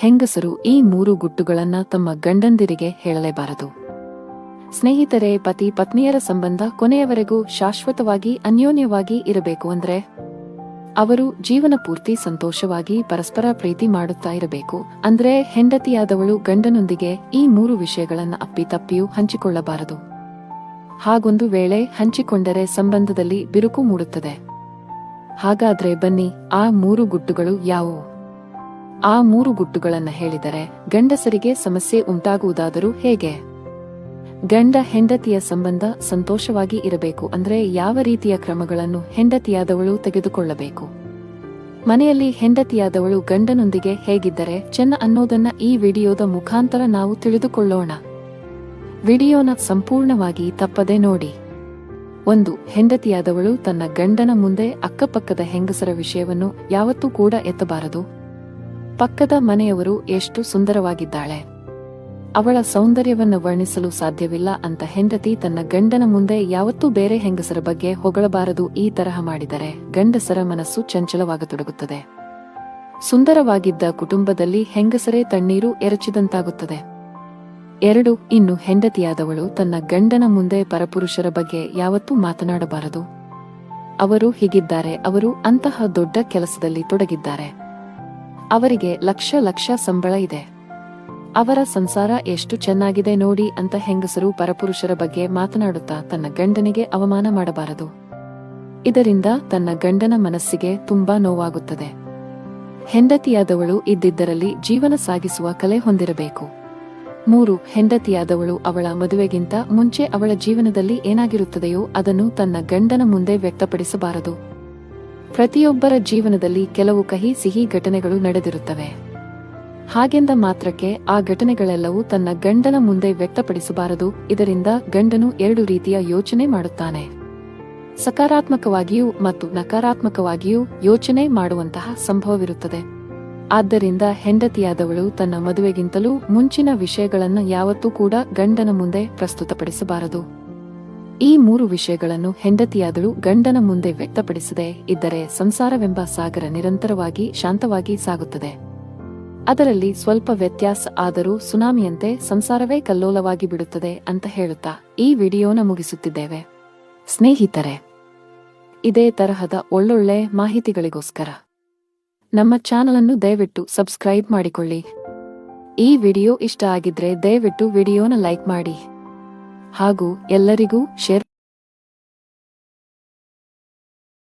ಹೆಂಗಸರು ಈ ಮೂರು ಗುಟ್ಟುಗಳನ್ನ ತಮ್ಮ ಗಂಡಂದಿರಿಗೆ ಹೇಳಲೇಬಾರದು. ಸ್ನೇಹಿತರೆ, ಪತಿ ಪತ್ನಿಯರ ಸಂಬಂಧ ಕೊನೆಯವರೆಗೂ ಶಾಶ್ವತವಾಗಿ ಅನ್ಯೋನ್ಯವಾಗಿ ಇರಬೇಕು ಅಂದ್ರೆ ಅವರು ಜೀವನ ಪೂರ್ತಿ ಸಂತೋಷವಾಗಿ ಪರಸ್ಪರ ಪ್ರೀತಿ ಮಾಡುತ್ತಾ ಇರಬೇಕು ಅಂದ್ರೆ ಹೆಂಡತಿಯಾದವಳು ಗಂಡನೊಂದಿಗೆ ಈ ಮೂರು ವಿಷಯಗಳನ್ನ ಅಪ್ಪಿತಪ್ಪಿಯೂ ಹಂಚಿಕೊಳ್ಳಬಾರದು. ಹಾಗೊಂದು ವೇಳೆ ಹಂಚಿಕೊಂಡರೆ ಸಂಬಂಧದಲ್ಲಿ ಬಿರುಕು ಮೂಡುತ್ತದೆ. ಹಾಗಾದ್ರೆ ಬನ್ನಿ, ಆ ಮೂರು ಗುಟ್ಟುಗಳು ಯಾವುವು? ಆ ಮೂರು ಗುಟ್ಟುಗಳನ್ನು ಹೇಳಿದರೆ ಗಂಡಸರಿಗೆ ಸಮಸ್ಯೆ ಉಂಟಾಗುವುದಾದರೂ ಹೇಗೆ? ಗಂಡ ಹೆಂಡತಿಯ ಸಂಬಂಧ ಸಂತೋಷವಾಗಿ ಇರಬೇಕು ಅಂದರೆ ಯಾವ ರೀತಿಯ ಕ್ರಮಗಳನ್ನು ಹೆಂಡತಿಯಾದವಳು ತೆಗೆದುಕೊಳ್ಳಬೇಕು? ಮನೆಯಲ್ಲಿ ಹೆಂಡತಿಯಾದವಳು ಗಂಡನೊಂದಿಗೆ ಹೇಗಿದ್ದರೆ ಚೆನ್ನ ಅನ್ನೋದನ್ನ ಈ ವಿಡಿಯೋದ ಮುಖಾಂತರ ನಾವು ತಿಳಿದುಕೊಳ್ಳೋಣ. ವಿಡಿಯೋನ ಸಂಪೂರ್ಣವಾಗಿ ತಪ್ಪದೆ ನೋಡಿ. ಒಂದು, ಹೆಂಡತಿಯಾದವಳು ತನ್ನ ಗಂಡನ ಮುಂದೆ ಅಕ್ಕಪಕ್ಕದ ಹೆಂಗಸರ ವಿಷಯವನ್ನು ಯಾವತ್ತೂ ಕೂಡ ಎತ್ತಬಾರದು. ಪಕ್ಕದ ಮನೆಯವರು ಎಷ್ಟು ಸುಂದರವಾಗಿದ್ದಾಳೆ. ಅವಳ ಸೌಂದರ್ಯವನ್ನು ವರ್ಣಿಸಲು ಸಾಧ್ಯವಿಲ್ಲ ಅಂತ ಹೆಂಡತಿ ತನ್ನ ಗಂಡನ ಮುಂದೆ ಯಾವತ್ತೂ ಬೇರೆ ಹೆಂಗಸರ ಬಗ್ಗೆ ಹೊಗಳಬಾರದು ಈ ತರಹ ಮಾಡಿದರೆ ಗಂಡಸರ ಮನಸ್ಸು ಚಂಚಲವಾಗತೊಡಗುತ್ತದೆ. ಸುಂದರವಾಗಿದ್ದ ಕುಟುಂಬದಲ್ಲಿ ಹೆಂಗಸರೇ ತಣ್ಣೀರು ಎರಚಿದಂತಾಗುತ್ತದೆ. ಎರಡು, ಇನ್ನು ಹೆಂಡತಿಯಾದವಳು ತನ್ನ ಗಂಡನ ಮುಂದೆ ಪರಪುರುಷರ ಬಗ್ಗೆ ಯಾವತ್ತೂ ಮಾತನಾಡಬಾರದು. ಅವರು ಹೀಗಿದ್ದಾರೆ, ಅವರು ಅಂತಹ ದೊಡ್ಡ ಕೆಲಸದಲ್ಲಿ ತೊಡಗಿದ್ದಾರೆ. ಅವರಿಗೆ ಲಕ್ಷ ಲಕ್ಷ ಸಂಬಳ ಇದೆ. ಅವರ ಸಂಸಾರ ಎಷ್ಟು ಚೆನ್ನಾಗಿದೆ ನೋಡಿ ಅಂತ ಹೆಂಗಸರು ಪರಪುರುಷರ ಬಗ್ಗೆ ಮಾತನಾಡುತ್ತಾ ತನ್ನ ಗಂಡನಿಗೆ ಅವಮಾನ ಮಾಡಬಾರದು. ಇದರಿಂದ ತನ್ನ ಗಂಡನ ಮನಸ್ಸಿಗೆ ತುಂಬಾ ನೋವಾಗುತ್ತದೆ. ಹೆಂಡತಿಯಾದವಳು ಇದ್ದಿದ್ದರಲ್ಲಿ ಜೀವನ ಸಾಗಿಸುವ ಕಲೆ ಹೊಂದಿರಬೇಕು. ಮೂರು, ಹೆಂಡತಿಯಾದವಳು ಅವಳ ಮದುವೆಗಿಂತ ಮುಂಚೆ ಅವಳ ಜೀವನದಲ್ಲಿ ಏನಾಗಿರುತ್ತದೆಯೋ ಅದನ್ನು ತನ್ನ ಗಂಡನ ಮುಂದೆ ವ್ಯಕ್ತಪಡಿಸಬಾರದು. ಪ್ರತಿಯೊಬ್ಬರ ಜೀವನದಲ್ಲಿ ಕೆಲವು ಕಹಿ ಸಿಹಿ ಘಟನೆಗಳು ನಡೆದಿರುತ್ತವೆ. ಹಾಗೆಂದ ಮಾತ್ರಕ್ಕೆ ಆ ಘಟನೆಗಳೆಲ್ಲವೂ ತನ್ನ ಗಂಡನ ಮುಂದೆ ವ್ಯಕ್ತಪಡಿಸಬಾರದು, ಇದರಿಂದ ಗಂಡನು ಎರಡು ರೀತಿಯ ಯೋಚನೆ ಮಾಡುತ್ತಾನೆ. ಸಕಾರಾತ್ಮಕವಾಗಿಯೂ ಮತ್ತು ನಕಾರಾತ್ಮಕವಾಗಿಯೂ ಯೋಚನೆ ಮಾಡುವಂತಹ ಸಂಭವವಿರುತ್ತದೆ. ಆದ್ದರಿಂದ ಹೆಂಡತಿಯಾದವಳು ತನ್ನ ಮದುವೆಗಿಂತಲೂ ಮುಂಚಿನ ವಿಷಯಗಳನ್ನು ಯಾವತ್ತೂ ಕೂಡ ಗಂಡನ ಮುಂದೆ ಪ್ರಸ್ತುತಪಡಿಸಬಾರದು. ಈ ಮೂರು ವಿಷಯಗಳನ್ನು ಹೆಂಡತಿಯಾದಳು ಗಂಡನ ಮುಂದೆ ವ್ಯಕ್ತಪಡಿಸದೆ ಇದ್ದರೆ ಸಂಸಾರವೆಂಬ ಸಾಗರ ನಿರಂತರವಾಗಿ ಶಾಂತವಾಗಿ ಸಾಗುತ್ತದೆ. ಅದರಲ್ಲಿ ಸ್ವಲ್ಪ ವ್ಯತ್ಯಾಸ ಆದರೂ ಸುನಾಮಿಯಂತೆ ಸಂಸಾರವೇ ಕಲ್ಲೋಲವಾಗಿ ಬಿಡುತ್ತದೆ ಅಂತ ಹೇಳುತ್ತಾ ಈ ವಿಡಿಯೋನ ಮುಗಿಸುತ್ತಿದ್ದೇವೆ. ಸ್ನೇಹಿತರೆ, ಇದೇ ತರಹದ ಒಳ್ಳೊಳ್ಳೆ ಮಾಹಿತಿಗಳಿಗೋಸ್ಕರ ನಮ್ಮ ಚಾನಲ್ ಅನ್ನು ದಯವಿಟ್ಟು ಸಬ್ಸ್ಕ್ರೈಬ್ ಮಾಡಿಕೊಳ್ಳಿ. ಈ ವಿಡಿಯೋ ಇಷ್ಟ ಆಗಿದ್ರೆ ದಯವಿಟ್ಟು ವಿಡಿಯೋನ ಲೈಕ್ ಮಾಡಿ. ಹಾಗೂ ಎಲ್ಲರಿಗೂ ಶೇರ್